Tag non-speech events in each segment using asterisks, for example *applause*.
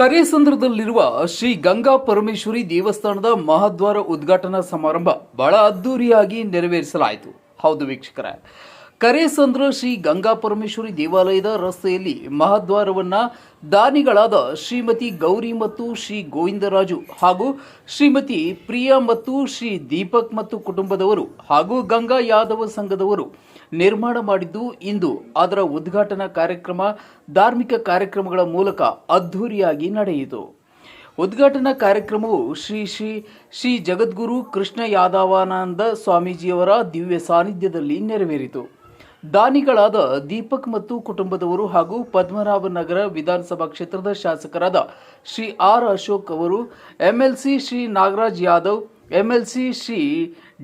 ಕರೇಸಂದ್ರದಲ್ಲಿರುವ ಶ್ರೀ ಗಂಗಾ ಪರಮೇಶ್ವರಿ ದೇವಸ್ಥಾನದ ಮಹಾದ್ವಾರ ಉದ್ಘಾಟನಾ ಸಮಾರಂಭ ಬಹಳ ಅದ್ದೂರಿಯಾಗಿ ನೆರವೇರಿಸಲಾಯಿತು. ಹೌದು ವೀಕ್ಷಕರೇ. ಕರೇಸಂದ್ರ ಶ್ರೀ ಗಂಗಾ ಪರಮೇಶ್ವರಿ ದೇವಾಲಯದ ರಸ್ತೆಯಲ್ಲಿ ಮಹಾದ್ವಾರವನ್ನ ದಾನಿಗಳಾದ ಶ್ರೀಮತಿ ಗೌರಿ ಮತ್ತು ಶ್ರೀ ಗೋವಿಂದರಾಜು ಹಾಗೂ ಶ್ರೀಮತಿ ಪ್ರಿಯಾ ಮತ್ತು ಶ್ರೀ ದೀಪಕ್ ಮತ್ತು ಕುಟುಂಬದವರು ಹಾಗೂ ಗಂಗಾ ಯಾದವ ಸಂಘದವರು ನಿರ್ಮಾಣ ಮಾಡಿದ್ದು ಇಂದು. ಅದರ ಉದ್ಘಾಟನಾ ಕಾರ್ಯಕ್ರಮ ಧಾರ್ಮಿಕ ಕಾರ್ಯಕ್ರಮಗಳ ಮೂಲಕ ಅದ್ಧೂರಿಯಾಗಿ ನಡೆಯಿತು. ಉದ್ಘಾಟನಾ ಕಾರ್ಯಕ್ರಮವು ಶ್ರೀ ಶ್ರೀ ಶ್ರೀ ಜಗದ್ಗುರು ಕೃಷ್ಣ ಯಾದವಾನಂದ ಸ್ವಾಮೀಜಿಯವರ ದಿವ್ಯ ಸಾನ್ನಿಧ್ಯದಲ್ಲಿ ನೆರವೇರಿತು. ದಾನಿಗಳಾದ ದೀಪಕ್ ಮತ್ತು ಕುಟುಂಬದವರು ಹಾಗೂ ಪದ್ಮನಾಭನಗರ ವಿಧಾನಸಭಾ ಕ್ಷೇತ್ರದ ಶಾಸಕರಾದ ಶ್ರೀ ಆರ್ ಅಶೋಕ್ ಅವರು, MLC Shri Nagaraj Yadav, MLC Shri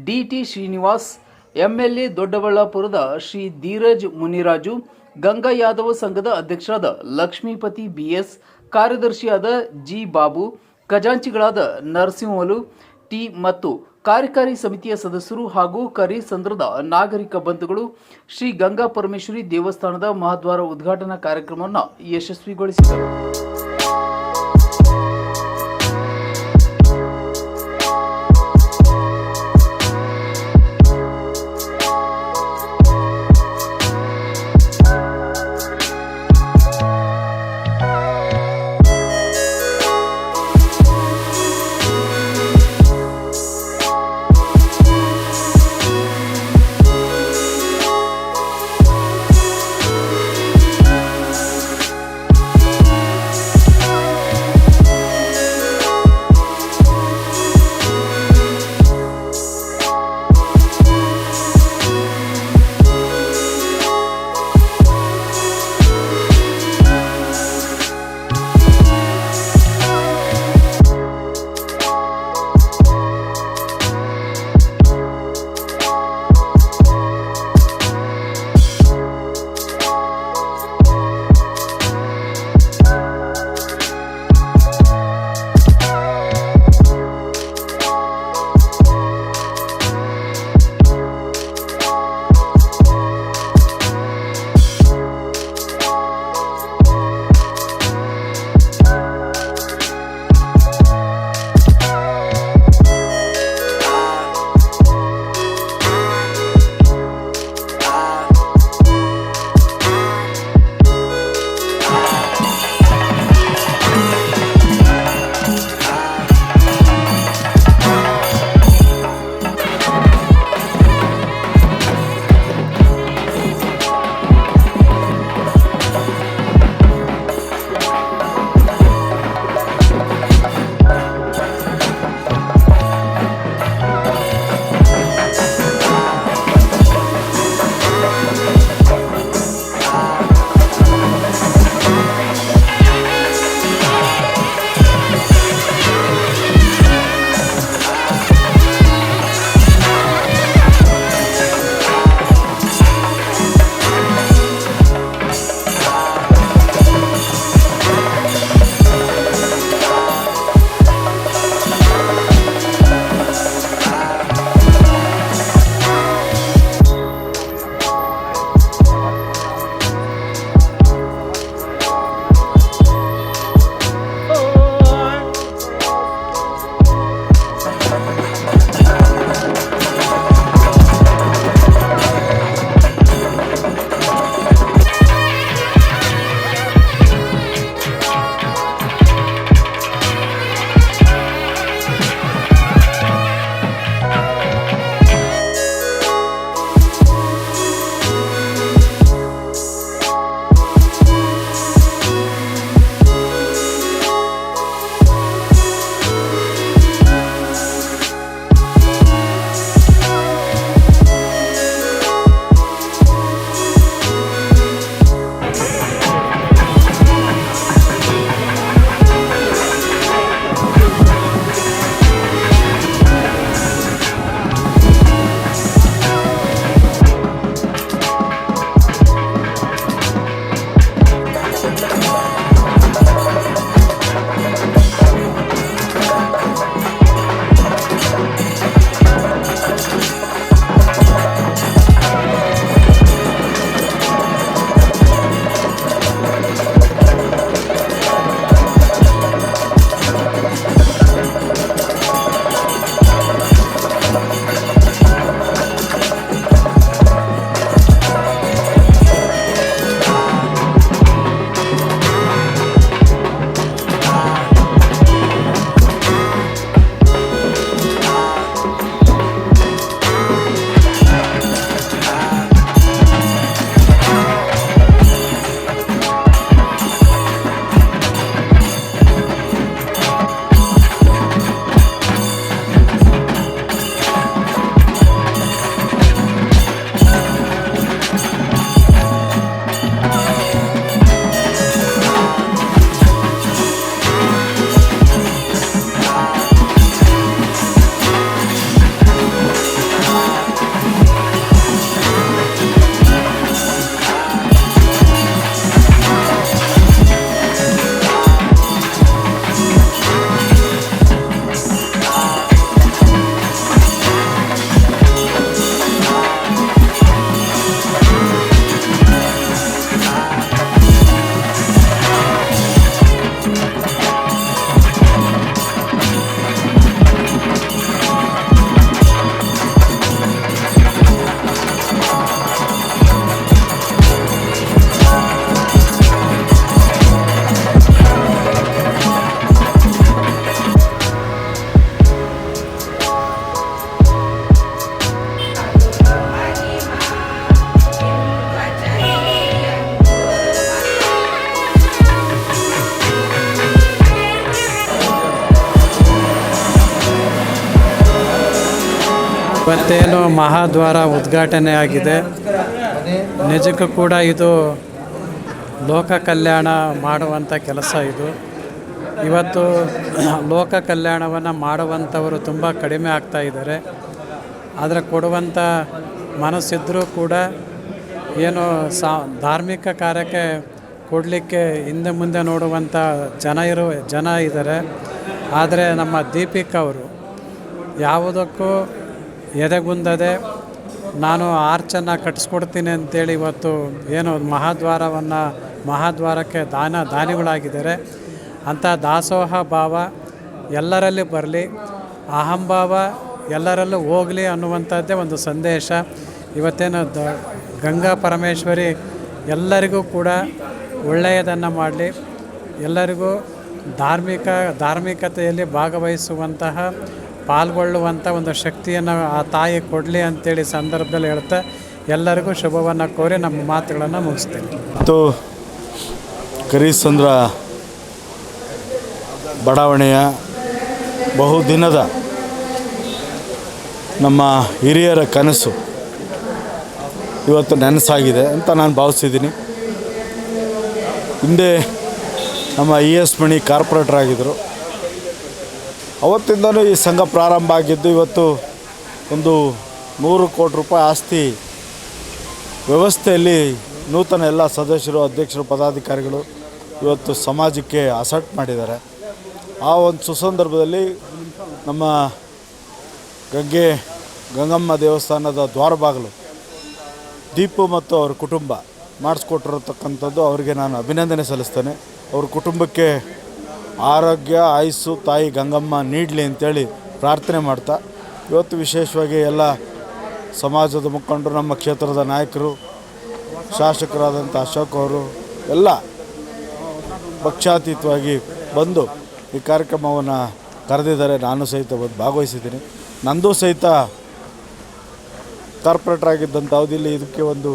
D T Srinivas MLA ದೊಡ್ಡಬಳ್ಳಾಪುರದ ಶ್ರೀ ಧೀರಜ್ ಮುನಿರಾಜು, ಗಂಗಾ ಯಾದವ ಸಂಘದ ಅಧ್ಯಕ್ಷರಾದ ಲಕ್ಷ್ಮೀಪತಿ ಬಿಎಸ್, ಕಾರ್ಯದರ್ಶಿಯಾದ ಜಿ ಬಾಬು, ಖಜಾಂಚಿಗಳಾದ ನರಸಿಂಹಲು, ಟಿ ಮತ್ತು ಕಾರ್ಯಕಾರಿ ಸಮಿತಿಯ ಸದಸ್ಯರು ಹಾಗೂ ಕರಿಸಂದ್ರದ ನಾಗರಿಕ ಬಂಧುಗಳು, ಶ್ರೀ ಗಂಗಾ ಪರಮೇಶ್ವರಿ ದೇವಸ್ಥಾನದ ಮಹಾದ್ವಾರ ಉದ್ಘಾಟನಾ ಕಾರ್ಯಕ್ರಮವನ್ನು ಯಶಸ್ವಿಗೊಳಿಸಿದರು. ಮಹಾದ್ವಾರ ಉದ್ಘಾಟನೆ ಆಗಿದೆ. ನಿಜಕ್ಕೂ ಕೂಡ ಇದು ಲೋಕ ಕಲ್ಯಾಣ ಮಾಡುವಂಥ ಕೆಲಸ ಇದು. ಇವತ್ತು *clears throat* ಲೋಕ ಕಲ್ಯಾಣವನ್ನು ಮಾಡುವಂಥವರು ತುಂಬ ಕಡಿಮೆ ಆಗ್ತಾ ಇದ್ದಾರೆ. ಆದರೆ ಕೊಡುವಂಥ ಮನಸ್ಸಿದ್ದರೂ ಕೂಡ ಏನು ಸಾ, ಧಾರ್ಮಿಕ ಕಾರ್ಯಕ್ಕೆ ಕೊಡಲಿಕ್ಕೆ ಹಿಂದೆ ಮುಂದೆ ನೋಡುವಂಥ ಜನ ಇರುವ ಜನ ಇದ್ದಾರೆ. ಆದರೆ ನಮ್ಮ ದೀಪಿಕಾ ಅವರು ಯಾವುದಕ್ಕೂ ಎದೆಗುಂದದೆ ನಾನು ಆರ್ಚನ್ನು ಕಟ್ಟಿಸ್ಕೊಡ್ತೀನಿ ಅಂತೇಳಿ ಇವತ್ತು ಏನು ಮಹಾದ್ವಾರವನ್ನು, ಮಹಾದ್ವಾರಕ್ಕೆ ದಾನ ದಾನಿಗಳಾಗಿದ್ದಾರೆ. ಅಂಥ ದಾಸೋಹ ಭಾವ ಎಲ್ಲರಲ್ಲಿ ಬರಲಿ ಅಹಂಭಾವ ಎಲ್ಲರಲ್ಲೂ ಹೋಗಲಿ ಅನ್ನುವಂಥದ್ದೇ ಒಂದು ಸಂದೇಶ. ಇವತ್ತೇನು ದ ಗಂಗಾ ಪರಮೇಶ್ವರಿ ಎಲ್ಲರಿಗೂ ಕೂಡ ಒಳ್ಳೆಯದನ್ನು ಮಾಡಲಿ, ಎಲ್ಲರಿಗೂ ಧಾರ್ಮಿಕ, ಧಾರ್ಮಿಕತೆಯಲ್ಲಿ ಭಾಗವಹಿಸುವಂತಹ ಪಾಲ್ಗೊಳ್ಳುವಂಥ ಒಂದು ಶಕ್ತಿಯನ್ನು ಆ ತಾಯಿ ಕೊಡಲಿ ಅಂತೇಳಿ ಸಂದರ್ಭದಲ್ಲಿ ಹೇಳ್ತಾ, ಎಲ್ಲರಿಗೂ ಶುಭವನ್ನು ಕೋರಿ ನಮ್ಮ ಮಾತುಗಳನ್ನು ಮುಗಿಸ್ತೇನೆ. ಮತ್ತು ಕರೀಸಂದ್ರ ಬಡಾವಣೆಯ ಬಹುದಿನದ ನಮ್ಮ ಹಿರಿಯರ ಕನಸು ಇವತ್ತು ನೆನಸಾಗಿದೆ ಅಂತ ನಾನು ಭಾವಿಸಿದ್ದೀನಿ. ಹಿಂದೆ ನಮ್ಮ ಇ ಎಸ್ ಮಣಿ ಕಾರ್ಪೊರೇಟರ್ ಆಗಿದ್ದರು. ಅವತ್ತಿಂದನೂ ಈ ಸಂಘ ಪ್ರಾರಂಭ ಆಗಿದ್ದು ಇವತ್ತು ಒಂದು ನೂರು ಕೋಟಿ ರೂಪಾಯಿ ಆಸ್ತಿ ವ್ಯವಸ್ಥೆಯಲ್ಲಿ ನೂತನ ಎಲ್ಲ ಸದಸ್ಯರು, ಅಧ್ಯಕ್ಷರು, ಪದಾಧಿಕಾರಿಗಳು ಇವತ್ತು ಸಮಾಜಕ್ಕೆ ಅಸಟ್ ಮಾಡಿದ್ದಾರೆ. ಆ ಒಂದು ಸುಸಂದರ್ಭದಲ್ಲಿ ನಮ್ಮ ಗಂಗೆ ಗಂಗಮ್ಮ ದೇವಸ್ಥಾನದ ದ್ವಾರಬಾಗಿಲು ದೀಪು ಮತ್ತು ಅವ್ರ ಕುಟುಂಬ ಮಾಡಿಸ್ಕೊಟ್ಟಿರತಕ್ಕಂಥದ್ದು. ಅವರಿಗೆ ನಾನು ಅಭಿನಂದನೆ ಸಲ್ಲಿಸ್ತೇನೆ. ಅವ್ರ ಕುಟುಂಬಕ್ಕೆ ಆರೋಗ್ಯ, ಆಯಸ್ಸು, ತಾಯಿ ಗಂಗಮ್ಮ ನೀಡಲಿ ಅಂತೇಳಿ ಪ್ರಾರ್ಥನೆ ಮಾಡ್ತಾ, ಇವತ್ತು ವಿಶೇಷವಾಗಿ ಎಲ್ಲ ಸಮಾಜದ ಮುಖಂಡರು, ನಮ್ಮ ಕ್ಷೇತ್ರದ ನಾಯಕರು, ಶಾಸಕರಾದಂಥ ಅಶೋಕ್ ಅವರು, ಎಲ್ಲ ಪಕ್ಷಾತೀತವಾಗಿ ಬಂದು ಈ ಕಾರ್ಯಕ್ರಮವನ್ನು ಕರೆದಿದ್ದಾರೆ. ನಾನು ಸಹಿತ ಬಂದು ಭಾಗವಹಿಸಿದ್ದೀನಿ. ನಂದು ಸಹಿತ ಕಾರ್ಪೊರೇಟರ್ ಆಗಿದ್ದಂಥ ಅವಧಿಯಲ್ಲಿ ಇದಕ್ಕೆ ಒಂದು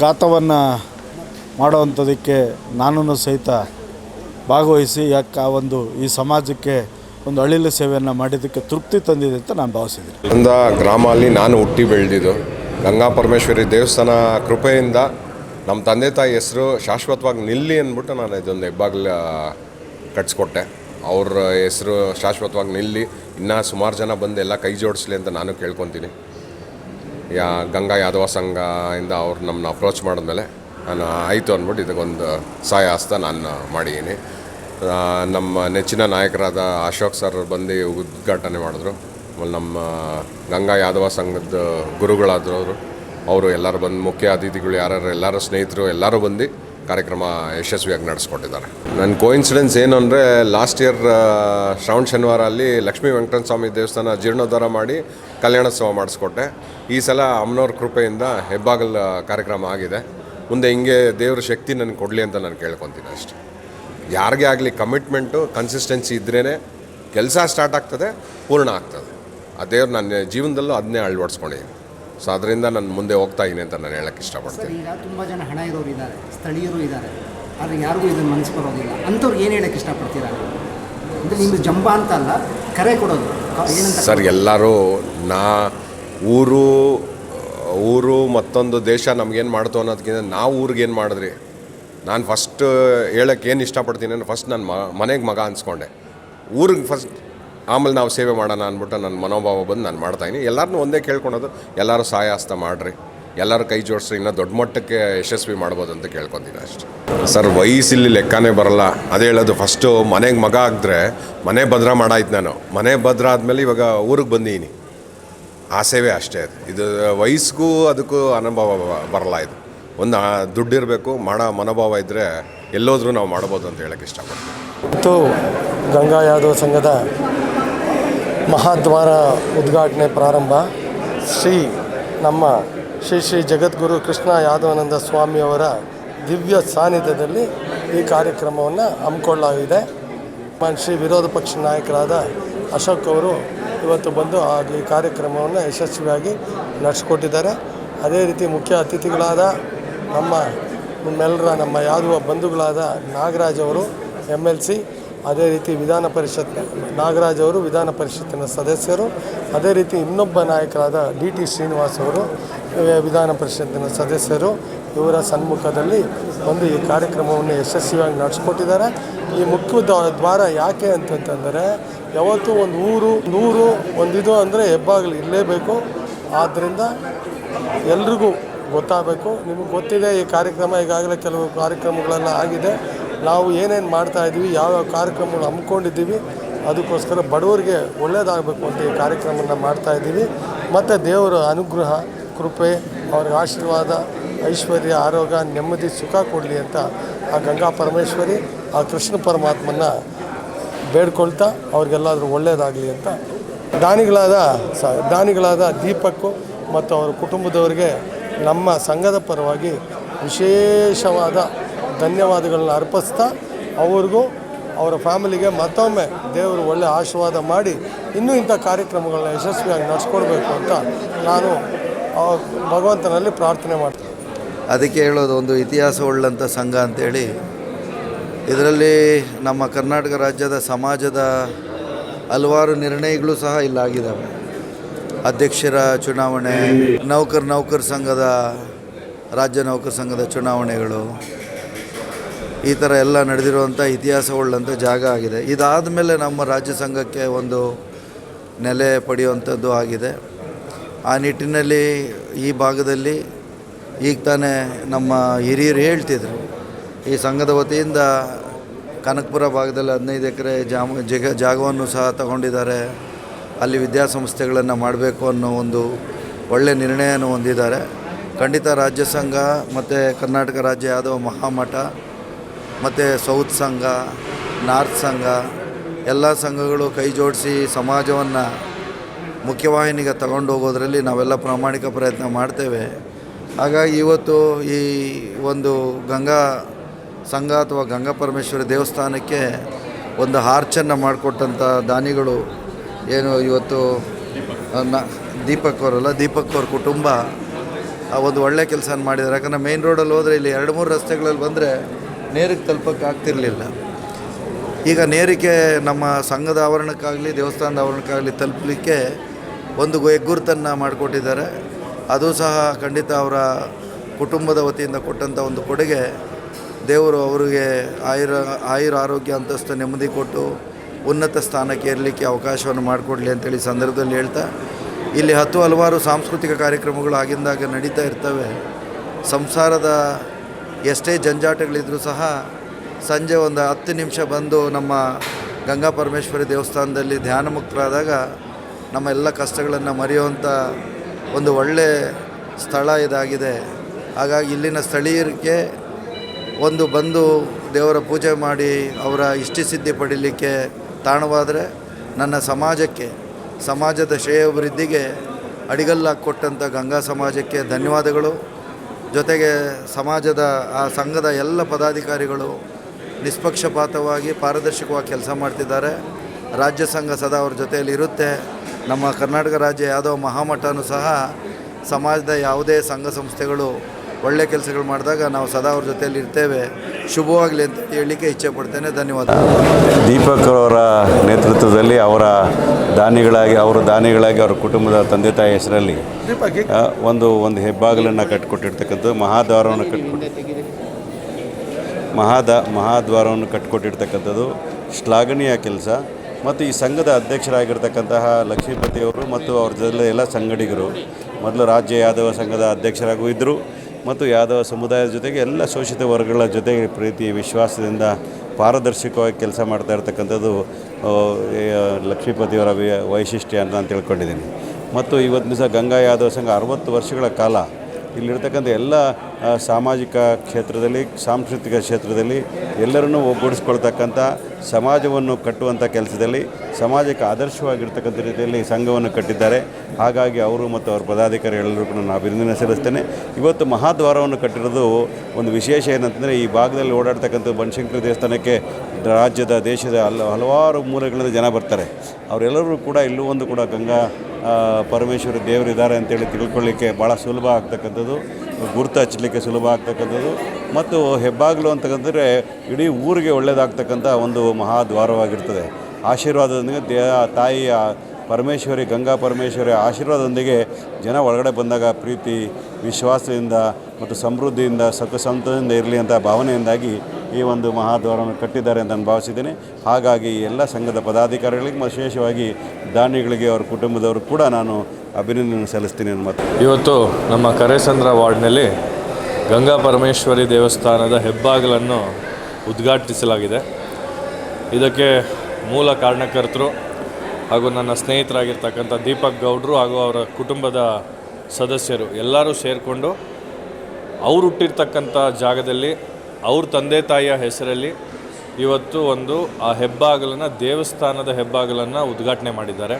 ಖಾತವನ್ನು ಮಾಡುವಂಥದ್ದಕ್ಕೆ ನಾನು ಸಹಿತ ಭಾಗವಹಿಸಿ ಯಾಕೆ ಆ ಒಂದು ಈ ಸಮಾಜಕ್ಕೆ ಒಂದು ಅಳಿಲು ಸೇವೆಯನ್ನು ಮಾಡಿದ್ದಕ್ಕೆ ತೃಪ್ತಿ ತಂದಿದೆ ಅಂತ ನಾನು ಭಾವಿಸಿದ್ದೀನಿ. ಗ್ರಾಮ ಅಲ್ಲಿ ನಾನು ಹುಟ್ಟಿ ಬೆಳೆದಿದ್ದು, ಗಂಗಾ ಪರಮೇಶ್ವರಿ ದೇವಸ್ಥಾನ ಕೃಪೆಯಿಂದ ನಮ್ಮ ತಂದೆ ತಾಯಿ ಹೆಸರು ಶಾಶ್ವತವಾಗಿ ನಿಲ್ಲಿ ಅಂದ್ಬಿಟ್ಟು ನಾನು ಇದೊಂದು ಹೆಬ್ಬಾಗ್ಲ ಕಟ್ಸ್ಕೊಟ್ಟೆ. ಅವ್ರ ಹೆಸರು ಶಾಶ್ವತವಾಗಿ ನಿಲ್ಲಿ, ಇನ್ನೂ ಸುಮಾರು ಜನ ಬಂದು ಎಲ್ಲ ಕೈ ಜೋಡಿಸ್ಲಿ ಅಂತ ನಾನು ಕೇಳ್ಕೊತೀನಿ. ಯಾ ಗಂಗಾ ಯಾದವ ಸಂಘ ಇಂದ ಅವ್ರು ನಮ್ಮನ್ನ ಅಪ್ರೋಚ್ ಮಾಡಿದ್ಮೇಲೆ ನಾನು ಆಯಿತು ಅಂದ್ಬಿಟ್ಟು ಇದಕ್ಕೊಂದು ಸಹಾಯ ಹಸ್ತ ನಾನು ಮಾಡಿದ್ದೀನಿ. ನಮ್ಮ ನೆಚ್ಚಿನ ನಾಯಕರಾದ ಅಶೋಕ್ ಸರ್ ಬಂದು ಉದ್ಘಾಟನೆ ಮಾಡಿದ್ರು. ಆಮೇಲೆ ನಮ್ಮ ಗಂಗಾ ಯಾದವ ಸಂಘದ ಗುರುಗಳಾದ್ರು ಅವರು. ಅವರು ಎಲ್ಲರೂ ಬಂದು ಮುಖ್ಯ ಅತಿಥಿಗಳು ಯಾರ್ಯಾರು, ಎಲ್ಲರೂ ಸ್ನೇಹಿತರು, ಎಲ್ಲರೂ ಬಂದು ಕಾರ್ಯಕ್ರಮ ಯಶಸ್ವಿಯಾಗಿ ನಡೆಸ್ಕೊಟ್ಟಿದ್ದಾರೆ. ನನ್ನ ಕೋಇನ್ಸಿಡೆನ್ಸ್ ಏನು ಅಂದರೆ ಲಾಸ್ಟ್ ಇಯರ್ ಶ್ರಾವಣ ಶನಿವಾರ ಅಲ್ಲಿ ಲಕ್ಷ್ಮೀ ವೆಂಕಟನ ಸ್ವಾಮಿ ದೇವಸ್ಥಾನ ಜೀರ್ಣೋದ್ಧಾರ ಮಾಡಿ ಕಲ್ಯಾಣೋತ್ಸವ ಮಾಡಿಸ್ಕೊಟ್ಟೆ. ಈ ಸಲ ಅಮ್ಮನವ್ರ ಕೃಪೆಯಿಂದ ಹೆಬ್ಬಾಗಲ್ ಕಾರ್ಯಕ್ರಮ ಆಗಿದೆ. ಮುಂದೆ ಹಿಂಗೆ ದೇವ್ರ ಶಕ್ತಿ ನನಗೆ ಕೊಡಲಿ ಅಂತ ನಾನು ಕೇಳ್ಕೊತೀನಿ ಅಷ್ಟೇ. ಯಾರಿಗೇ ಆಗಲಿ ಕಮಿಟ್ಮೆಂಟು ಕನ್ಸಿಸ್ಟೆನ್ಸಿ ಇದ್ರೇ ಕೆಲಸ ಸ್ಟಾರ್ಟ್ ಆಗ್ತದೆ ಪೂರ್ಣ ಆಗ್ತದೆ. ಆ ದೇವ್ರು ನನ್ನ ಜೀವನದಲ್ಲೂ ಅದನ್ನೇ ಅಳವಡಿಸ್ಕೊಂಡಿದ್ದೀನಿ ಸೊ ಅದರಿಂದ ನಾನು ಮುಂದೆ ಹೋಗ್ತಾ ಇದ್ದೀನಿ ಅಂತ ನಾನು ಹೇಳಕ್ಕೆ ಇಷ್ಟಪಡ್ತೀನಿ. ಈಗ ತುಂಬ ಜನ ಹಣ ಇರೋರು ಇದ್ದಾರೆ ಸ್ಥಳೀಯರು ಇದ್ದಾರೆ ಆದರೆ ಯಾರಿಗೂ ಇದನ್ನು ಮನಸ್ಸು ಬರೋದಿಲ್ಲ. ಅಂಥವ್ರು ಏನು ಹೇಳಕ್ಕೆ ಇಷ್ಟಪಡ್ತೀರಾ? ಅಂದರೆ ನಿಮ್ಮದು ಜಂಬ ಅಂತ ಅಲ್ಲ ಕರೆ ಕೊಡೋದು. ಸರ್ ಎಲ್ಲರೂ ನಾ ಊರು ಊರು ಮತ್ತೊಂದು ದೇಶ ನಮಗೇನು ಮಾಡ್ತು ಅನ್ನೋದಕ್ಕಿಂತ ನಾವು ಊರಿಗೆ ಏನು ಮಾಡಿದ್ರಿ? ನಾನು ಫಸ್ಟ್ ಹೇಳಕ್ಕೆ ಏನು ಇಷ್ಟಪಡ್ತೀನಿ ಅಂದರೆ ಫಸ್ಟ್ ನನ್ನ ಮ, ಮನೆಗೆ ಮಗ ಅನ್ಸ್ಕೊಂಡೆ. ಊರಿಗೆ ಫಸ್ಟ್ ಆಮೇಲೆ ನಾವು ಸೇವೆ ಮಾಡೋಣ ಅಂದ್ಬಿಟ್ಟು ನನ್ನ ಮನೋಭಾವ ಬಂದು ನಾನು ಮಾಡ್ತಾಯಿದ್ದೀನಿ ಎಲ್ಲರನ್ನೂ ಒಂದೇ ಕೇಳ್ಕೊಳೋದು ಎಲ್ಲರೂ ಸಹಾಯ ಹಸ್ತ ಮಾಡಿರಿ. ಎಲ್ಲರೂ ಕೈ ಜೋಡಿಸ್ರಿ, ಇನ್ನೂ ದೊಡ್ಡ ಮಟ್ಟಕ್ಕೆ ಯಶಸ್ವಿ ಮಾಡ್ಬೋದು ಅಂತ ಕೇಳ್ಕೊತೀನಿ ಅಷ್ಟೆ. ಸರ್ ವಯಸ್ಸಿಲ್ಲಿ ಲೆಕ್ಕನೇ ಬರಲ್ಲ. ಅದೇ ಹೇಳೋದು ಫಸ್ಟು ಮನೆಗೆ ಮಗ ಆಗಿದ್ರೆ ಮನೆ ಭದ್ರ ಮಾಡಾಯ್ತು ನಾನು. ಮನೆ ಭದ್ರ ಆದಮೇಲೆ ಇವಾಗ ಊರಿಗೆ ಬಂದೀನಿ ಆ ಸೇವೆ ಅಷ್ಟೇ ಅದು. ಇದು ವಯಸ್ಸಿಗೂ ಅದಕ್ಕೂ ಅನುಭವ ಬರಲ್ಲ ಇದು. ಒಂದು ದುಡ್ಡಿರಬೇಕು ಮಾಡ ಮನೋಭಾವ ಇದ್ದರೆ ಎಲ್ಲೋದ್ರೂ ನಾವು ಮಾಡ್ಬೋದು ಅಂತ ಹೇಳಕ್ಕೆ ಇಷ್ಟಪಡ್ತೀನಿ. ಮತ್ತು ಗಂಗಾ ಯಾದವ ಸಂಘದ ಮಹಾದ್ವಾರ ಉದ್ಘಾಟನೆ ಪ್ರಾರಂಭ. ಶ್ರೀ ನಮ್ಮ ಶ್ರೀ ಶ್ರೀ ಜಗದ್ಗುರು ಕೃಷ್ಣ ಯಾದವಾನಂದ ಸ್ವಾಮಿಯವರ ದಿವ್ಯ ಸಾನ್ನಿಧ್ಯದಲ್ಲಿ ಈ ಕಾರ್ಯಕ್ರಮವನ್ನು ಹಮ್ಮಿಕೊಳ್ಳಲಾಗಿದೆ. ಶ್ರೀ ವಿರೋಧ ಪಕ್ಷ ನಾಯಕರಾದ ಅಶೋಕ್ ಅವರು ಇವತ್ತು ಬಂದು ಆ ಈ ಕಾರ್ಯಕ್ರಮವನ್ನು ಯಶಸ್ವಿಯಾಗಿ ನಡೆಸ್ಕೊಟ್ಟಿದ್ದಾರೆ. ಅದೇ ರೀತಿ ಮುಖ್ಯ ಅತಿಥಿಗಳಾದ ನಮ್ಮ ನಿಮ್ಮೆಲ್ಲರ, ನಮ್ಮ ಯಾದವ ಬಂಧುಗಳಾದ ನಾಗರಾಜ್ ಅವರು ಎಂ ಎಲ್ ಸಿ ಅದೇ ರೀತಿ ವಿಧಾನ ಪರಿಷತ್, ನಾಗರಾಜ್ ಅವರು, ವಿಧಾನ ಪರಿಷತ್ತಿನ ಸದಸ್ಯರು, ಅದೇ ರೀತಿ ಇನ್ನೊಬ್ಬ ನಾಯಕರಾದ ಡಿ ಟಿ ಶ್ರೀನಿವಾಸ್ ಅವರು, ವಿಧಾನ ಪರಿಷತ್ತಿನ ಸದಸ್ಯರು, ಇವರ ಸನ್ಮುಖದಲ್ಲಿ ಒಂದು ಈ ಕಾರ್ಯಕ್ರಮವನ್ನು ಯಶಸ್ವಿಯಾಗಿ ನಡೆಸ್ಕೊಟ್ಟಿದ್ದಾರೆ. ಈ ಮುಖ್ಯ ದ್ವಾ- ದ್ವಾರ ಯಾಕೆ ಅಂತಂತಂದರೆ ಯಾವತ್ತೂ ಒಂದು ಊರು, ನೂರು ಒಂದಿದು ಅಂದರೆ ಹೆಬ್ಬಾಗಲಿ ಇರಲೇಬೇಕು. ಆದ್ದರಿಂದ ಎಲ್ರಿಗೂ ಗೊತ್ತಾಗಬೇಕು. ನಿಮಗೆ ಗೊತ್ತಿದೆ ಈ ಕಾರ್ಯಕ್ರಮ ಈಗಾಗಲೇ ಕೆಲವು ಕಾರ್ಯಕ್ರಮಗಳೆಲ್ಲ ಆಗಿದೆ. ನಾವು ಏನೇನು ಮಾಡ್ತಾ ಇದ್ದೀವಿ ಯಾವ್ಯಾವ ಕಾರ್ಯಕ್ರಮಗಳು ಹಮ್ಮಿಕೊಂಡಿದ್ದೀವಿ ಅದಕ್ಕೋಸ್ಕರ ಬಡವರಿಗೆ ಒಳ್ಳೆಯದಾಗಬೇಕು ಅಂತ ಈ ಕಾರ್ಯಕ್ರಮನ ಮಾಡ್ತಾ ಇದ್ದೀವಿ ಮತ್ತು ದೇವರ ಅನುಗ್ರಹ, ಕೃಪೆ, ಅವ್ರಿಗೆ ಆಶೀರ್ವಾದ, ಐಶ್ವರ್ಯ, ಆರೋಗ್ಯ, ನೆಮ್ಮದಿ, ಸುಖ ಕೊಡಲಿ ಅಂತ ಆ ಗಂಗಾ ಪರಮೇಶ್ವರಿ, ಆ ಕೃಷ್ಣ ಪರಮಾತ್ಮನ ಬೇಡ್ಕೊಳ್ತಾ ಅವ್ರಿಗೆಲ್ಲಾದರೂ ಒಳ್ಳೆಯದಾಗಲಿ ಅಂತ ದಾನಿಗಳಾದ ಸ, ದಾನಿಗಳಾದ ದೀಪಕ್ಕು ಮತ್ತು ಅವರ ಕುಟುಂಬದವರಿಗೆ ನಮ್ಮ ಸಂಘದ ಪರವಾಗಿ ವಿಶೇಷವಾದ ಧನ್ಯವಾದಗಳನ್ನ ಅರ್ಪಿಸ್ತಾ ಅವ್ರಿಗೂ ಅವರ ಫ್ಯಾಮಿಲಿಗೆ ಮತ್ತೊಮ್ಮೆ ದೇವರು ಒಳ್ಳೆ ಆಶೀರ್ವಾದ ಮಾಡಿ ಇನ್ನೂ ಇಂಥ ಕಾರ್ಯಕ್ರಮಗಳನ್ನ ಯಶಸ್ವಿಯಾಗಿ ನಡೆಸ್ಕೊಡ್ಬೇಕು ಅಂತ ನಾನು ಭಗವಂತನಲ್ಲಿ ಪ್ರಾರ್ಥನೆ ಮಾಡ್ತೀನಿ. ಅದಕ್ಕೆ ಹೇಳೋದು ಒಂದು ಇತಿಹಾಸ ಉಳ್ಳಂಥ ಸಂಘ ಅಂತೇಳಿ ಇದರಲ್ಲಿ ನಮ್ಮ ಕರ್ನಾಟಕ ರಾಜ್ಯದ ಸಮಾಜದ ಹಲವಾರು ನಿರ್ಣಯಗಳು ಸಹ ಇಲ್ಲಾಗಿದ್ದಾವೆ. ಅಧ್ಯಕ್ಷರ ಚುನಾವಣೆ, ನೌಕರ ನೌಕರ ಸಂಘದ, ರಾಜ್ಯ ನೌಕರ ಸಂಘದ ಚುನಾವಣೆಗಳು, ಈ ಥರ ಎಲ್ಲ ನಡೆದಿರುವಂಥ ಇತಿಹಾಸ ಉಳ್ಳಂಥ ಜಾಗ ಆಗಿದೆ. ಇದಾದ ಮೇಲೆ ನಮ್ಮ ರಾಜ್ಯ ಸಂಘಕ್ಕೆ ಒಂದು ನೆಲೆ ಪಡೆಯುವಂಥದ್ದು ಆಗಿದೆ. ಆ ನಿಟ್ಟಿನಲ್ಲಿ ಈ ಭಾಗದಲ್ಲಿ ಈಗ ತಾನೇ ನಮ್ಮ ಹಿರಿಯರು ಹೇಳ್ತಿದ್ರು ಈ ಸಂಘದ ವತಿಯಿಂದ ಕನಕಪುರ ಭಾಗದಲ್ಲಿ ಹದಿನೈದು ಎಕರೆ ಜಾಮ ಜಗ ಜಾಗವನ್ನು ಸಹ ತಗೊಂಡಿದ್ದಾರೆ. ಅಲ್ಲಿ ವಿದ್ಯಾಸಂಸ್ಥೆಗಳನ್ನು ಮಾಡಬೇಕು ಅನ್ನೋ ಒಂದು ಒಳ್ಳೆಯ ನಿರ್ಣಯವನ್ನು ಹೊಂದಿದ್ದಾರೆ. ಖಂಡಿತ ರಾಜ್ಯ ಸಂಘ ಮತ್ತು ಕರ್ನಾಟಕ ರಾಜ್ಯ ಯಾದವ ಮಹಾಮಠ ಮತ್ತು ಸೌತ್ ಸಂಘ, ನಾರ್ತ್ ಸಂಘ, ಎಲ್ಲ ಸಂಘಗಳು ಕೈ ಜೋಡಿಸಿ ಸಮಾಜವನ್ನು ಮುಖ್ಯವಾಹಿನಿಗೆ ತಗೊಂಡು ಹೋಗೋದ್ರಲ್ಲಿ ನಾವೆಲ್ಲ ಪ್ರಾಮಾಣಿಕ ಪ್ರಯತ್ನ ಮಾಡ್ತೇವೆ. ಹಾಗಾಗಿ ಇವತ್ತು ಈ ಒಂದು ಗಂಗಾ ಸಂಘ ಅಥವಾ ಗಂಗಾ ಪರಮೇಶ್ವರಿ ದೇವಸ್ಥಾನಕ್ಕೆ ಒಂದು ಹಾರ್ಚನ್ನು ಮಾಡಿಕೊಟ್ಟಂಥ ದಾನಿಗಳು ಏನು ಇವತ್ತು ದೀಪಕ್ ಅವರಲ್ಲ, ದೀಪಕ್ ಅವ್ರ ಕುಟುಂಬ, ಆ ಒಂದು ಒಳ್ಳೆ ಕೆಲಸ ಮಾಡಿದ್ದಾರೆ. ಯಾಕಂದರೆ ಮೇಯ್ನ್ ರೋಡಲ್ಲಿ ಹೋದರೆ ಇಲ್ಲಿ ಎರಡು ಮೂರು ರಸ್ತೆಗಳಲ್ಲಿ ಬಂದರೆ ನೇರಿಗೆ ತಲುಪಕ್ಕೆ ಆಗ್ತಿರಲಿಲ್ಲ. ಈಗ ನೇರಿಕೆ ನಮ್ಮ ಸಂಘದ ಆವರಣಕ್ಕಾಗಲಿ, ದೇವಸ್ಥಾನದ ಆವರಣಕ್ಕಾಗಲಿ ತಲುಪಲಿಕ್ಕೆ ಒಂದು ಹೆಗ್ಗುರುತನ್ನು ಮಾಡಿಕೊಟ್ಟಿದ್ದಾರೆ. ಅದು ಸಹ ಖಂಡಿತ ಅವರ ಕುಟುಂಬದ ವತಿಯಿಂದ ಕೊಟ್ಟಂಥ ಒಂದು ಕೊಡುಗೆ. ದೇವರು ಅವರಿಗೆ ಆಯುರ ಆಯುರ ಆರೋಗ್ಯ ಅಂತಸ್ತು ನೆಮ್ಮದಿ ಕೊಟ್ಟು ಉನ್ನತ ಸ್ಥಾನಕ್ಕೆ ಇರಲಿಕ್ಕೆ ಅವಕಾಶವನ್ನು ಮಾಡಿಕೊಡ್ಲಿ ಅಂತೇಳಿ ಸಂದರ್ಭದಲ್ಲಿ ಹೇಳ್ತಾ, ಇಲ್ಲಿ ಹತ್ತು ಹಲವಾರು ಸಾಂಸ್ಕೃತಿಕ ಕಾರ್ಯಕ್ರಮಗಳು ಆಗಿಂದಾಗ ನಡೀತಾ ಇರ್ತವೆ. ಸಂಸಾರದ ಎಷ್ಟೇ ಜಂಜಾಟಗಳಿದ್ರೂ ಸಹ ಸಂಜೆ ಒಂದು ಹತ್ತು ನಿಮಿಷ ಬಂದು ನಮ್ಮ ಗಂಗಾ ಪರಮೇಶ್ವರಿ ದೇವಸ್ಥಾನದಲ್ಲಿ ಧ್ಯಾನಮುಕ್ತರಾದಾಗ ನಮ್ಮ ಎಲ್ಲ ಕಷ್ಟಗಳನ್ನು ಮರೆಯುವಂಥ ಒಂದು ಒಳ್ಳೆಯ ಸ್ಥಳ ಇದಾಗಿದೆ. ಹಾಗಾಗಿ ಇಲ್ಲಿನ ಸ್ಥಳೀಯರಿಗೆ ಒಂದು ಬಂದು ದೇವರ ಪೂಜೆ ಮಾಡಿ ಅವರ ಇಷ್ಟಸಿದ್ಧಿ ಪಡೀಲಿಕ್ಕೆ ತಾಣವಾದರೆ ನನ್ನ ಸಮಾಜಕ್ಕೆ, ಸಮಾಜದ ಶ್ರೇಯೋಭಿವೃದ್ಧಿಗೆ ಅಡಿಗಲ್ಲ ಕೊಟ್ಟಂಥ ಗಂಗಾ ಸಮಾಜಕ್ಕೆ ಧನ್ಯವಾದಗಳು. ಜೊತೆಗೆ ಸಮಾಜದ, ಆ ಸಂಘದ ಎಲ್ಲ ಪದಾಧಿಕಾರಿಗಳು ನಿಷ್ಪಕ್ಷಪಾತವಾಗಿ ಪಾರದರ್ಶಕವಾಗಿ ಕೆಲಸ ಮಾಡ್ತಿದ್ದಾರೆ. ರಾಜ್ಯ ಸಂಘ ಸದಾ ಅವ್ರ ಜೊತೆಯಲ್ಲಿ ಇರುತ್ತೆ. ನಮ್ಮ ಕರ್ನಾಟಕ ರಾಜ್ಯ ಯಾದವ ಮಹಾಮಠನೂ ಸಹ ಸಮಾಜದ ಯಾವುದೇ ಸಂಘ ಸಂಸ್ಥೆಗಳು ಒಳ್ಳೆ ಕೆಲಸಗಳು ಮಾಡಿದಾಗ ನಾವು ಸದಾ ಅವ್ರ ಜೊತೆಯಲ್ಲಿ ಇರ್ತೇವೆ. ಶುಭವಾಗಲಿ ಅಂತ ಹೇಳಲಿಕ್ಕೆ ಇಚ್ಛೆ ಪಡ್ತೇನೆ. ಧನ್ಯವಾದ ದೀಪಕ್ ಅವರ ನೇತೃತ್ವದಲ್ಲಿ ಅವರ ದಾನಿಗಳಾಗಿ ಅವರ ದಾನಿಗಳಾಗಿ ಅವರ ಕುಟುಂಬದ ತಂದೆ ತಾಯಿ ಹೆಸರಲ್ಲಿ ಒಂದು ಒಂದು ಹೆಬ್ಬಾಗಿಲನ್ನು ಕಟ್ಟಿಕೊಟ್ಟಿರ್ತಕ್ಕಂಥದ್ದು ಮಹಾದ್ವಾರವನ್ನು ಕಟ್ಟಿಕೊಟ್ಟು ಮಹಾದ ಮಹಾದ್ವಾರವನ್ನು ಕಟ್ಟಿಕೊಟ್ಟಿರ್ತಕ್ಕಂಥದ್ದು ಶ್ಲಾಘನೀಯ ಕೆಲಸ. ಮತ್ತು ಈ ಸಂಘದ ಅಧ್ಯಕ್ಷರಾಗಿರ್ತಕ್ಕಂತಹ ಲಕ್ಷ್ಮೀಪತಿಯವರು ಮತ್ತು ಅವ್ರ ಜೊತೆ ಎಲ್ಲ ಸಂಗಡಿಗರು ಮೊದಲು ರಾಜ್ಯ ಯಾದವ ಸಂಘದ ಅಧ್ಯಕ್ಷರಾಗೂ ಇದ್ದರು. ಮತ್ತು ಯಾದವ ಸಮುದಾಯದ ಜೊತೆಗೆ ಎಲ್ಲ ಶೋಷಿತ ವರ್ಗಗಳ ಜೊತೆಗೆ ಪ್ರೀತಿ, ವಿಶ್ವಾಸದಿಂದ ಪಾರದರ್ಶಕವಾಗಿ ಕೆಲಸ ಮಾಡ್ತಾ ಇರ್ತಕ್ಕಂಥದ್ದು ಲಕ್ಷ್ಮೀಪತಿಯವರ ವೈಶಿಷ್ಟ್ಯ ಅಂತ ನಾನು ತಿಳ್ಕೊಂಡಿದ್ದೀನಿ. ಮತ್ತು ಇವತ್ತು ದಿವಸ ಗಂಗಾ ಯಾದವ ಸಂಘ ಅರವತ್ತು ವರ್ಷಗಳ ಕಾಲ ಇಲ್ಲಿರ್ತಕ್ಕಂಥ ಎಲ್ಲ ಸಾಮಾಜಿಕ ಕ್ಷೇತ್ರದಲ್ಲಿ, ಸಾಂಸ್ಕೃತಿಕ ಕ್ಷೇತ್ರದಲ್ಲಿ ಎಲ್ಲರನ್ನೂ ಒಗ್ಗೂಡಿಸ್ಕೊಳ್ತಕ್ಕಂಥ ಸಮಾಜವನ್ನು ಕಟ್ಟುವಂಥ ಕೆಲಸದಲ್ಲಿ ಸಮಾಜಕ್ಕೆ ಆದರ್ಶವಾಗಿರ್ತಕ್ಕಂಥ ರೀತಿಯಲ್ಲಿ ಸಂಘವನ್ನು ಕಟ್ಟಿದ್ದಾರೆ. ಹಾಗಾಗಿ ಅವರು ಮತ್ತು ಅವರ ಪದಾಧಿಕಾರಿ ಎಲ್ಲರೂ ಕೂಡ ನಾನು ಅಭಿನಂದನೆ ಸಲ್ಲಿಸ್ತೇನೆ. ಇವತ್ತು ಮಹಾದ್ವಾರವನ್ನು ಕಟ್ಟಿರೋದು ಒಂದು ವಿಶೇಷ ಏನಂತಂದರೆ ಈ ಭಾಗದಲ್ಲಿ ಓಡಾಡ್ತಕ್ಕಂಥ ಬನಶಂಕರಿ ದೇವಸ್ಥಾನಕ್ಕೆ ರಾಜ್ಯದ, ದೇಶದ ಹಲ, ಹಲವಾರು ಮೂಲೆಗಳಿಂದ ಜನ ಬರ್ತಾರೆ. ಅವರೆಲ್ಲರೂ ಕೂಡ ಇಲ್ಲೂ ಒಂದು ಕೂಡ ಗಂಗಾ ಪರಮೇಶ್ವರ ದೇವರಿದ್ದಾರೆ ಅಂತೇಳಿ ತಿಳ್ಕೊಳ್ಳಿಕ್ಕೆ ಭಾಳ ಸುಲಭ ಆಗ್ತಕ್ಕಂಥದ್ದು. ಗುರುತು ಹಚ್ಚಲಿಕ್ಕೆ ಸುಲಭ ಆಗ್ತಕ್ಕಂಥದ್ದು. ಮತ್ತು ಹೆಬ್ಬಾಗಿಲು ಅಂತಕ್ಕಂದರೆ ಇಡೀ ಊರಿಗೆ ಒಳ್ಳೆಯದಾಗ್ತಕ್ಕಂಥ ಒಂದು ಮಹಾದ್ವಾರವಾಗಿರ್ತದೆ. ಆಶೀರ್ವಾದದೊಂದಿಗೆ ದೇ ತಾಯಿಯ ಪರಮೇಶ್ವರಿ, ಗಂಗಾ ಪರಮೇಶ್ವರಿ ಆಶೀರ್ವಾದದೊಂದಿಗೆ ಜನ ಒಳಗಡೆ ಬಂದಾಗ ಪ್ರೀತಿ, ವಿಶ್ವಾಸದಿಂದ ಮತ್ತು ಸಮೃದ್ಧಿಯಿಂದ, ಸುಖ ಸಂತದಿಂದ ಇರಲಿ ಅಂತ ಭಾವನೆಯಿಂದಾಗಿ ಈ ಒಂದು ಮಹಾದ್ವಾರವನ್ನು ಕಟ್ಟಿದ್ದಾರೆ ಅಂತ ನಾನು ಭಾವಿಸಿದ್ದೀನಿ. ಹಾಗಾಗಿ ಎಲ್ಲ ಸಂಘದ ಪದಾಧಿಕಾರಿಗಳಿಗೆ ವಿಶೇಷವಾಗಿ ದಾನಿಗಳಿಗೆ, ಅವರ ಕುಟುಂಬದವರು ಕೂಡ ನಾನು ಅಭಿನಂದನೆ ಸಲ್ಲಿಸ್ತೀನಿ ನನ್ನ ಮಾತು. ಇವತ್ತು ನಮ್ಮ ಕರೇಸಂದ್ರ ವಾರ್ಡ್ನಲ್ಲಿ ಗಂಗಾ ಪರಮೇಶ್ವರಿ ದೇವಸ್ಥಾನದ ಹೆಬ್ಬಾಗಿಲನ್ನು ಉದ್ಘಾಟಿಸಲಾಗಿದೆ. ಇದಕ್ಕೆ ಮೂಲ ಕಾರಣಕರ್ತರು ಹಾಗೂ ನನ್ನ ಸ್ನೇಹಿತರಾಗಿರ್ತಕ್ಕಂಥ ದೀಪಕ್ ಗೌಡ್ರು ಹಾಗೂ ಅವರ ಕುಟುಂಬದ ಸದಸ್ಯರು ಎಲ್ಲರೂ ಸೇರಿಕೊಂಡು ಅವರು ಹುಟ್ಟಿರ್ತಕ್ಕಂಥ ಜಾಗದಲ್ಲಿ, ಅವ್ರ ತಂದೆ ತಾಯಿಯ ಹೆಸರಲ್ಲಿ ಇವತ್ತು ಒಂದು ಆ ಹೆಬ್ಬಾಗಲನ್ನು, ದೇವಸ್ಥಾನದ ಹೆಬ್ಬಾಗಲನ್ನು ಉದ್ಘಾಟನೆ ಮಾಡಿದ್ದಾರೆ.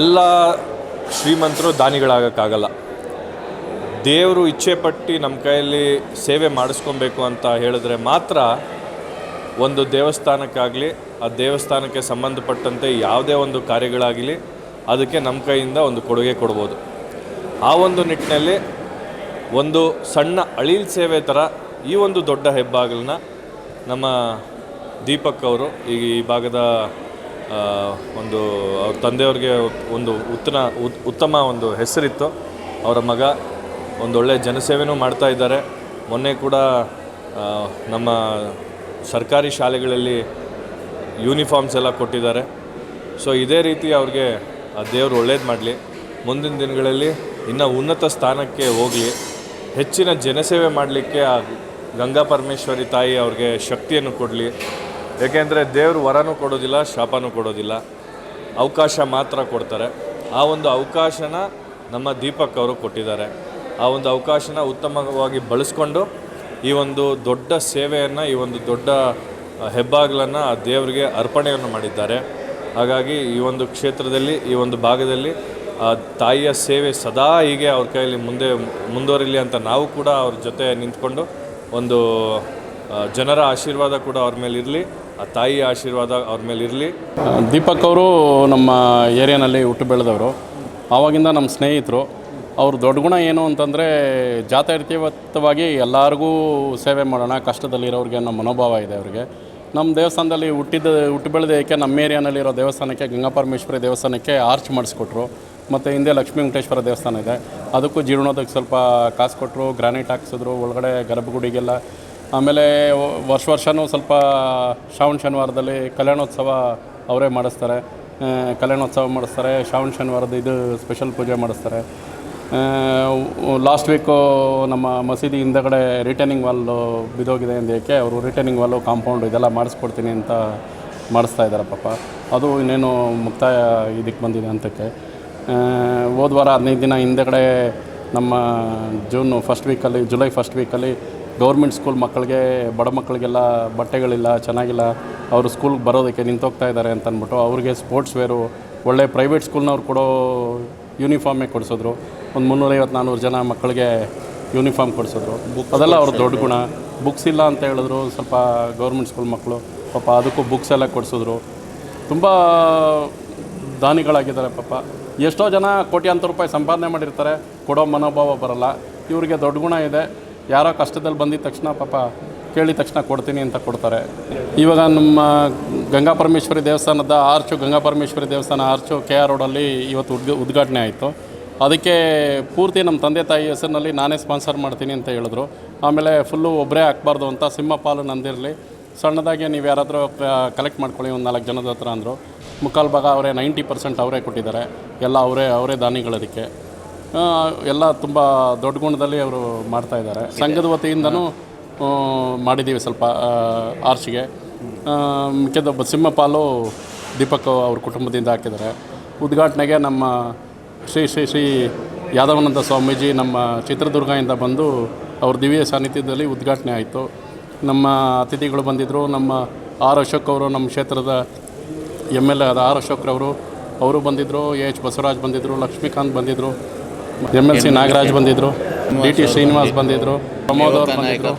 ಎಲ್ಲ ಶ್ರೀಮಂತರು ದಾನಿಗಳಾಗೋಕ್ಕಾಗಲ್ಲ. ದೇವರು ಇಚ್ಛೆ ಪಟ್ಟು ನಮ್ಮ ಕೈಯಲ್ಲಿ ಸೇವೆ ಮಾಡಿಸ್ಕೊಬೇಕು ಅಂತ ಹೇಳಿದ್ರೆ ಮಾತ್ರ ಒಂದು ದೇವಸ್ಥಾನಕ್ಕಾಗಲಿ, ಆ ದೇವಸ್ಥಾನಕ್ಕೆ ಸಂಬಂಧಪಟ್ಟಂತೆ ಯಾವುದೇ ಒಂದು ಕಾರ್ಯಗಳಾಗಲಿ, ಅದಕ್ಕೆ ನಮ್ಮ ಕೈಯಿಂದ ಒಂದು ಕೊಡುಗೆ ಕೊಡ್ಬೋದು. ಆ ಒಂದು ನಿಟ್ಟಿನಲ್ಲಿ ಒಂದು ಸಣ್ಣ ಅಳಿಲ್ ಸೇವೆ ಥರ ಈ ಒಂದು ದೊಡ್ಡ ಹೆಬ್ಬಾಗಲನ್ನ ನಮ್ಮ ದೀಪಕ್ ಅವರು ಈ ಭಾಗದ ಒಂದು ಅವ್ರ ತಂದೆಯವ್ರಿಗೆ ಒಂದು ಉತ್ತಮ ಉತ್- ಉತ್ತಮ ಒಂದು ಹೆಸರಿತ್ತು. ಅವರ ಮಗ ಒಂದೊಳ್ಳೆ ಜನಸೇವೆನೂ ಮಾಡ್ತಾ ಇದ್ದಾರೆ. ಮೊನ್ನೆ ಕೂಡ ನಮ್ಮ ಸರ್ಕಾರಿ ಶಾಲೆಗಳಲ್ಲಿ ಯೂನಿಫಾರ್ಮ್ಸ್ ಎಲ್ಲ ಕೊಟ್ಟಿದ್ದಾರೆ. ಸೊ ಇದೇ ರೀತಿ ಅವ್ರಿಗೆ, ಆ ದೇವರು ಒಳ್ಳೇದು ಮಾಡಲಿ. ಮುಂದಿನ ದಿನಗಳಲ್ಲಿ ಇನ್ನೂ ಉನ್ನತ ಸ್ಥಾನಕ್ಕೆ ಹೋಗಲಿ. ಹೆಚ್ಚಿನ ಜನಸೇವೆ ಮಾಡಲಿಕ್ಕೆ ಆ ಗಂಗಾ ಪರಮೇಶ್ವರಿ ತಾಯಿ ಅವ್ರಿಗೆ ಶಕ್ತಿಯನ್ನು ಕೊಡಲಿ. ಏಕೆಂದರೆ ದೇವರು ವರನೂ ಕೊಡೋದಿಲ್ಲ, ಶಾಪನೂ ಕೊಡೋದಿಲ್ಲ. ಅವಕಾಶ ಮಾತ್ರ ಕೊಡ್ತಾರೆ. ಆ ಒಂದು ಅವಕಾಶನ ನಮ್ಮ ದೀಪಕ್ ಅವರು ಕೊಟ್ಟಿದ್ದಾರೆ. ಆ ಒಂದು ಅವಕಾಶನ ಉತ್ತಮವಾಗಿ ಬಳಸ್ಕೊಂಡು ಈ ಒಂದು ದೊಡ್ಡ ಸೇವೆಯನ್ನು, ಈ ಒಂದು ದೊಡ್ಡ ಹೆಬ್ಬಾಗಿಲನ್ನು ಆ ದೇವರಿಗೆ ಅರ್ಪಣೆಯನ್ನು ಮಾಡಿದ್ದಾರೆ. ಹಾಗಾಗಿ ಈ ಒಂದು ಕ್ಷೇತ್ರದಲ್ಲಿ, ಈ ಒಂದು ಭಾಗದಲ್ಲಿ, ಆ ತಾಯಿಯ ಸೇವೆ ಸದಾ ಹೀಗೆ ಅವ್ರ ಕೈಯಲ್ಲಿ ಮುಂದೆ ಮುಂದುವರಿಲಿ ಅಂತ ನಾವು ಕೂಡ ಅವ್ರ ಜೊತೆ ನಿಂತ್ಕೊಂಡು ಒಂದು ಜನರ ಆಶೀರ್ವಾದ ಕೂಡ ಅವ್ರ ಮೇಲೆ ಇರಲಿ, ಆ ತಾಯಿಯ ಆಶೀರ್ವಾದ ಅವ್ರ ಮೇಲೆ ಇರಲಿ. ದೀಪಕ್ ಅವರು ನಮ್ಮ ಏರಿಯಾನಲ್ಲಿ ಹುಟ್ಟು ಬೆಳೆದವರು. ಆವಾಗಿಂದ ನಮ್ಮ ಸ್ನೇಹಿತರು. ಅವ್ರ ದೊಡ್ಡ ಗುಣ ಏನು ಅಂತಂದರೆ ಜಾತ್ಯತೀತವಾಗಿ ಎಲ್ಲರಿಗೂ ಸೇವೆ ಮಾಡೋಣ, ಕಷ್ಟದಲ್ಲಿರೋರಿಗೆ ನಮ್ಮ ಮನೋಭಾವ ಇದೆ ಅವರಿಗೆ. ನಮ್ಮ ದೇವಸ್ಥಾನದಲ್ಲಿ ಹುಟ್ಟಿದ ಹುಟ್ಟು ಬೆಳೆದ ಏಕೆ ನಮ್ಮ ಏರಿಯಾನಲ್ಲಿರೋ ದೇವಸ್ಥಾನಕ್ಕೆ ಗಂಗಾ ಪರಮೇಶ್ವರಿ ದೇವಸ್ಥಾನಕ್ಕೆ ಆರ್ಚ್ ಮಾಡಿಸ್ಕೊಟ್ರು, ಮತ್ತು ಹಿಂದೆ ಲಕ್ಷ್ಮೀ ವೆಂಕಟೇಶ್ವರ ದೇವಸ್ಥಾನ ಇದೆ. ಅದಕ್ಕೂ ಜೀರ್ಣೋದಕ್ಕೆ ಸ್ವಲ್ಪ ಕಾಸು ಕೊಟ್ಟರು ಗ್ರಾನೈಟ್ ಹಾಕ್ಸಿದ್ರು, ಒಳಗಡೆ ಗರ್ಭಗುಡಿಗೆಲ್ಲ, ಆಮೇಲೆ ವರ್ಷ ವರ್ಷವೂ ಸ್ವಲ್ಪ ಶ್ರಾವಣ ಶನಿವಾರದಲ್ಲಿ ಕಲ್ಯಾಣೋತ್ಸವ ಅವರೇ ಮಾಡಿಸ್ತಾರೆ. ಕಲ್ಯಾಣೋತ್ಸವ ಮಾಡಿಸ್ತಾರೆ, ಶ್ರಾವಣ ಶನಿವಾರದ ಇದು ಸ್ಪೆಷಲ್ ಪೂಜೆ ಮಾಡಿಸ್ತಾರೆ. ಲಾಸ್ಟ್ ವೀಕು ನಮ್ಮ ಮಸೀದಿ ಹಿಂದಗಡೆ ರಿಟರ್ನಿಂಗ್ ವಾಲು ಬಿದ್ದೋಗಿದೆ ಅಂದೇಕೆ ಅವರು ರಿಟರ್ನಿಂಗ್ ವಾಲು ಕಾಂಪೌಂಡ್ ಇದೆಲ್ಲ ಮಾಡಿಸ್ಕೊಡ್ತೀನಿ ಅಂತ ಮಾಡಿಸ್ತಾ ಇದ್ದಾರೆ ಪಾಪ. ಅದು ಇನ್ನೇನು ಮುಕ್ತಾಯ ಇದಕ್ಕೆ ಬಂದಿದೆ ಅಂತಕ್ಕೆ. ಹೋದ ವಾರ ಹದಿನೈದು ದಿನ ಹಿಂದೆಗಡೆ ನಮ್ಮ ಜೂನ್ ಫಸ್ಟ್ ವೀಕಲ್ಲಿ ಜುಲೈ ಫಸ್ಟ್ ವೀಕಲ್ಲಿ ಗೌರ್ಮೆಂಟ್ ಸ್ಕೂಲ್ ಮಕ್ಕಳಿಗೆ, ಬಡ ಮಕ್ಕಳಿಗೆಲ್ಲ ಬಟ್ಟೆಗಳಿಲ್ಲ, ಚೆನ್ನಾಗಿಲ್ಲ. ಅವರು ಸ್ಕೂಲ್ಗೆ ಬರೋದಕ್ಕೆ ನಿಂತೋಗ್ತಾ ಇದ್ದಾರೆ ಅಂತ ಅಂದ್ಬಿಟ್ಟು ಅವ್ರಿಗೆ ಸ್ಪೋರ್ಟ್ಸ್ ವೇರು ಒಳ್ಳೆ ಪ್ರೈವೇಟ್ ಸ್ಕೂಲ್ನವ್ರು ಕೊಡೋ ಯೂನಿಫಾರ್ಮೇ ಕೊಡಿಸಿದ್ರು. ಒಂದು ಮುನ್ನೂರೈವತ್ತು ನಾನ್ನೂರು ಜನ ಮಕ್ಕಳಿಗೆ ಯೂನಿಫಾರ್ಮ್ ಕೊಡಿಸಿದ್ರು. ಅದೆಲ್ಲ ಅವ್ರ ದೊಡ್ಡ ಗುಣ. ಬುಕ್ಸ್ ಇಲ್ಲ ಅಂತ ಹೇಳಿದ್ರು ಸ್ವಲ್ಪ ಗೌರ್ಮೆಂಟ್ ಸ್ಕೂಲ್ ಮಕ್ಕಳು. ಪಾಪ ಅದಕ್ಕೂ ಬುಕ್ಸ್ ಎಲ್ಲ ಕೊಡಿಸಿದ್ರು. ತುಂಬ ದಾನಿಗಳಾಗಿದ್ದಾರೆ ಪಾಪ. ಎಷ್ಟೋ ಜನ ಕೋಟ್ಯಾಂತರ ರೂಪಾಯಿ ಸಂಪಾದನೆ ಮಾಡಿರ್ತಾರೆ. ಕೊಡೋ ಮನೋಭಾವ ಬರಲ್ಲ. ಇವರಿಗೆ ದೊಡ್ಡ ಗುಣ ಇದೆ. ಯಾರೋ ಕಷ್ಟದಲ್ಲಿ ಬಂದಿದ ತಕ್ಷಣ ಪಾಪ ಕೇಳಿದ ತಕ್ಷಣ ಕೊಡ್ತೀನಿ ಅಂತ ಕೊಡ್ತಾರೆ. ಇವಾಗ ನಮ್ಮ ಗಂಗಾ ಪರಮೇಶ್ವರಿ ದೇವಸ್ಥಾನದ ಆರ್ಚು ಗಂಗಾ ಪರಮೇಶ್ವರಿ ದೇವಸ್ಥಾನ ಆರ್ಚು ಕೆ ಆರ್ ರೋಡಲ್ಲಿ ಇವತ್ತು ಉದ್ಘ ಉದ್ಘಾಟನೆ ಆಯಿತು. ಅದಕ್ಕೆ ಪೂರ್ತಿ ನಮ್ಮ ತಂದೆ ತಾಯಿ ಹೆಸರಿನಲ್ಲಿ ನಾನೇ ಸ್ಪಾನ್ಸರ್ ಮಾಡ್ತೀನಿ ಅಂತ ಹೇಳಿದ್ರು. ಆಮೇಲೆ ಫುಲ್ಲು ಒಬ್ಬರೇ ಹಾಕ್ಬಾರ್ದು ಅಂತ ಸಿಂಹ ಪಾಲು ನಂದಿರಲಿ. ಸಣ್ಣದಾಗಿ ನೀವು ಯಾರಾದರೂ ಕಲೆಕ್ಟ್ ಮಾಡ್ಕೊಳ್ಳಿ ಒಂದು ನಾಲ್ಕು ಜನದ ಹತ್ರ ಅಂದರು. ಮುಕ್ಕಾಲು ಭಾಗ ಅವರೇ ನೈಂಟಿ ಪರ್ಸೆಂಟ್ ಅವರೇ ಕೊಟ್ಟಿದ್ದಾರೆ. ಎಲ್ಲ ಅವರೇ ಅವರೇ ದಾನಿಗಳದಕ್ಕೆ ಅದಕ್ಕೆ. ಎಲ್ಲ ತುಂಬ ದೊಡ್ಡ ಗುಣದಲ್ಲಿ ಅವರು ಮಾಡ್ತಾ ಇದ್ದಾರೆ. ಸಂಘದ ವತಿಯಿಂದನೂ ಮಾಡಿದ್ದೀವಿ ಸ್ವಲ್ಪ ಆರ್ಚ್ಗೆ. ಮುಖ್ಯದ ಸಿಂಹಪಾಲು ಸಿಂಹ ಪಾಲು ದೀಪಕ್ ಅವ್ರ ಕುಟುಂಬದಿಂದ ಹಾಕಿದ್ದಾರೆ. ಉದ್ಘಾಟನೆಗೆ ನಮ್ಮ ಶ್ರೀ ಶ್ರೀ ಶ್ರೀ ಯಾದವಾನಂದ ಸ್ವಾಮೀಜಿ ನಮ್ಮ ಚಿತ್ರದುರ್ಗದಿಂದ ಬಂದು ಅವ್ರ ದಿವ್ಯ ಸಾನ್ನಿಧ್ಯದಲ್ಲಿ ಉದ್ಘಾಟನೆ ಆಯಿತು. ನಮ್ಮ ಅತಿಥಿಗಳು ಬಂದಿದ್ದರು ನಮ್ಮ ಆರ್ ಅಶೋಕ್ ಅವರು ನಮ್ಮ ಕ್ಷೇತ್ರದ ಎಂ ಎಲ್ ಎ ಆದ ಆರ್ ಅಶೋಕ್ರವರು ಅವರು ಬಂದಿದ್ದರು ಎ ಎಚ್ ಬಸವರಾಜ್ ಬಂದಿದ್ದರು ಲಕ್ಷ್ಮೀಕಾಂತ್ ಬಂದಿದ್ದರು ಎಂ ಎಲ್ ಸಿ ನಾಗರಾಜ್ ಬಂದಿದ್ದರು ಡಿ ಟಿ ಶ್ರೀನಿವಾಸ್ ಬಂದಿದ್ರು ಪ್ರಮೋದ್ ಅವರು ಬಂದಿದ್ದರು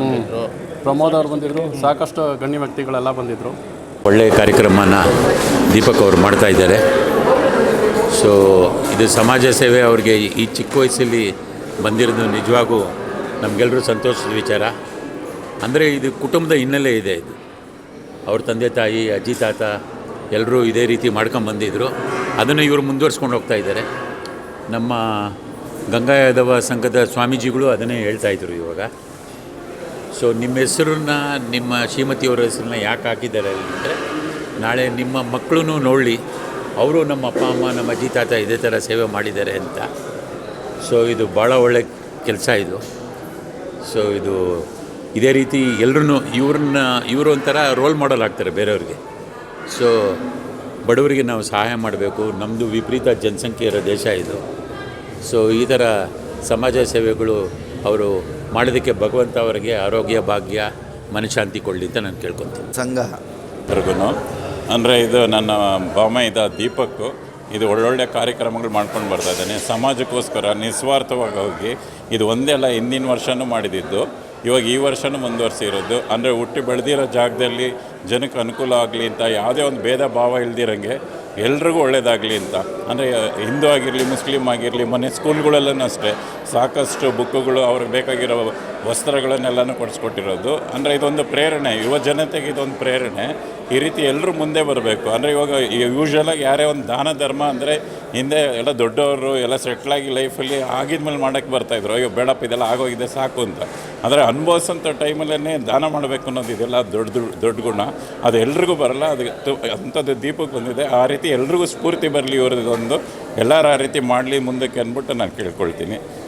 ಹ್ಞೂ ಪ್ರಮೋದ್ ಅವರು ಬಂದಿದ್ರು. ಸಾಕಷ್ಟು ಗಣ್ಯ ವ್ಯಕ್ತಿಗಳೆಲ್ಲ ಬಂದಿದ್ರು. ಒಳ್ಳೆಯ ಕಾರ್ಯಕ್ರಮನ ದೀಪಕ್ ಅವರು ಮಾಡ್ತಾ ಇದ್ದಾರೆ. ಸೊ ಇದು ಸಮಾಜ ಸೇವೆ ಅವ್ರಿಗೆ ಈ ಚಿಕ್ಕ ವಯಸ್ಸಲ್ಲಿ ಬಂದಿರೋದು ನಿಜವಾಗೂ ನಮಗೆಲ್ಲರೂ ಸಂತೋಷದ ವಿಚಾರ. ಅಂದರೆ ಇದು ಕುಟುಂಬದ ಹಿನ್ನೆಲೆ ಇದೆ ಇದು. ಅವ್ರ ತಂದೆ ತಾಯಿ ಅಜ್ಜಿ ತಾತ ಎಲ್ಲರೂ ಇದೇ ರೀತಿ ಮಾಡ್ಕೊಂಬಂದಿದ್ರು ಅದನ್ನು ಇವರು ಮುಂದುವರ್ಸ್ಕೊಂಡು ಹೋಗ್ತಾ ಇದ್ದಾರೆ. ನಮ್ಮ ಗಂಗಾ ಯಾದವ ಸಂಘದ ಸ್ವಾಮೀಜಿಗಳು ಅದನ್ನೇ ಹೇಳ್ತಾ ಇದ್ರು ಇವಾಗ. ಸೊ ನಿಮ್ಮ ಹೆಸರನ್ನ, ನಿಮ್ಮ ಶ್ರೀಮತಿಯವರ ಹೆಸರನ್ನ ಯಾಕೆ ಹಾಕಿದ್ದಾರೆ ಅಂದರೆ, ನಾಳೆ ನಿಮ್ಮ ಮಕ್ಕಳು ನೋಡಲಿ, ಅವರು ನಮ್ಮ ಅಪ್ಪ, ಅಮ್ಮ, ನಮ್ಮ ಅಜ್ಜಿ, ತಾತ ಇದೇ ಥರ ಸೇವೆ ಮಾಡಿದ್ದಾರೆ ಅಂತ. ಸೊ ಇದು ಭಾಳ ಒಳ್ಳೆ ಕೆಲಸ ಇದು. ಸೊ ಇದು ಇದೇ ರೀತಿ ಎಲ್ಲರೂ ಇವ್ರನ್ನ, ಇವರು ಒಂಥರ ರೋಲ್ ಮಾಡಲ್ ಆಗ್ತಾರೆ ಬೇರೆಯವ್ರಿಗೆ. ಸೊ ಬಡವರಿಗೆ ನಾವು ಸಹಾಯ ಮಾಡಬೇಕು. ನಮ್ಮದು ವಿಪರೀತ ಜನಸಂಖ್ಯೆ ಇರೋ ದೇಶ ಇದು. ಸೊ ಈ ಥರ ಸಮಾಜ ಸೇವೆಗಳು ಅವರು ಮಾಡೋದಕ್ಕೆ ಭಗವಂತ ಅವರಿಗೆ ಆರೋಗ್ಯ ಭಾಗ್ಯ ಮನಃಶಾಂತಿ ಕೊಡಲಿ ಅಂತ ನಾನು ಕೇಳ್ಕೊತೀನಿ. ಸಂಘ. ಎಲ್ರಿಗೂ ಅಂದರೆ ಇದು ನನ್ನ ಬಾಮೈದ ದೀಪಕ್ಕು ಇದು ಒಳ್ಳೊಳ್ಳೆ ಕಾರ್ಯಕ್ರಮಗಳು ಮಾಡ್ಕೊಂಡು ಬರ್ತಾ ಇದ್ದಾನೆ. ಸಮಾಜಕ್ಕೋಸ್ಕರ ನಿಸ್ವಾರ್ಥವಾಗಿ ಹೋಗಿ ಇದು ಒಂದೇ ಅಲ್ಲ ಹಿಂದಿನ ವರ್ಷವೂ ಮಾಡಿದ್ದು ಇವಾಗ ಈ ವರ್ಷವೂ ಮುಂದುವರಿಸಿರೋದು ಅಂದರೆ ಹುಟ್ಟಿ ಬೆಳೆದಿರೋ ಜಾಗದಲ್ಲಿ ಜನಕ್ಕೆ ಅನುಕೂಲ ಆಗಲಿ ಅಂತ ಯಾವುದೇ ಒಂದು ಭೇದ ಭಾವ ಇಲ್ದಿರಂಗೆ ಎಲ್ರಿಗೂ ಒಳ್ಳೇದಾಗಲಿ ಅಂತ. ಅಂದರೆ, ಹಿಂದೂ ಆಗಿರಲಿ ಮುಸ್ಲಿಮ್ ಆಗಿರಲಿ ಮನೆ ಸ್ಕೂಲ್ಗಳಲ್ಲೂ ಅಷ್ಟೇ, ಸಾಕಷ್ಟು ಬುಕ್ಕುಗಳು ಅವ್ರಿಗೆ ಬೇಕಾಗಿರೋ ವಸ್ತ್ರಗಳನ್ನೆಲ್ಲನೂ ಕೊಡಿಸ್ಕೊಟ್ಟಿರೋದು. ಅಂದರೆ, ಇದೊಂದು ಪ್ರೇರಣೆ, ಯುವ ಜನತೆಗೆ ಇದೊಂದು ಪ್ರೇರಣೆ. ಈ ರೀತಿ ಎಲ್ಲರೂ ಮುಂದೆ ಬರಬೇಕು. ಅಂದರೆ ಇವಾಗ ಯೂಶ್ವಲಾಗಿ ಯಾರೇ ಒಂದು ದಾನ, ಧರ್ಮ ಅಂದರೆ ಹಿಂದೆ ಎಲ್ಲ ದೊಡ್ಡವರು ಎಲ್ಲ ಸೆಟ್ಲಾಗಿ ಲೈಫಲ್ಲಿ ಆಗಿದ್ಮೇಲೆ ಮಾಡೋಕ್ಕೆ ಬರ್ತಾಯಿದ್ರು ಅಯ್ಯೋ, ಬೇಡಪ್ಪ, ಇದೆಲ್ಲ ಆಗೋಗಿದೆ, ಸಾಕು ಅಂತ. ಅಂದರೆ ಅನುಭವಿಸೋಂಥ ಟೈಮಲ್ಲೇ ದಾನ ಮಾಡಬೇಕು ಅನ್ನೋದು ಇದೆಲ್ಲ ದೊಡ್ಡ ದೊಡ್ಡ ಗುಣ. ಅದು ಎಲ್ರಿಗೂ ಬರಲ್ಲ. ಅದು ತು- ಅಂಥದ್ದು ದೀಪಕ್ಕೆ ಬಂದಿದೆ. ಆ ರೀತಿ ಎಲ್ರಿಗೂ ಸ್ಫೂರ್ತಿ ಬರಲಿ ಇವ್ರದ್ದೊಂದು ಎಲ್ಲರೂ ಆ ರೀತಿ ಮಾಡಲಿ, ಮುಂದಕ್ಕೆ ಅಂದ್ಬಿಟ್ಟು ನಾನು ಕೇಳ್ಕೊಳ್ತೀನಿ.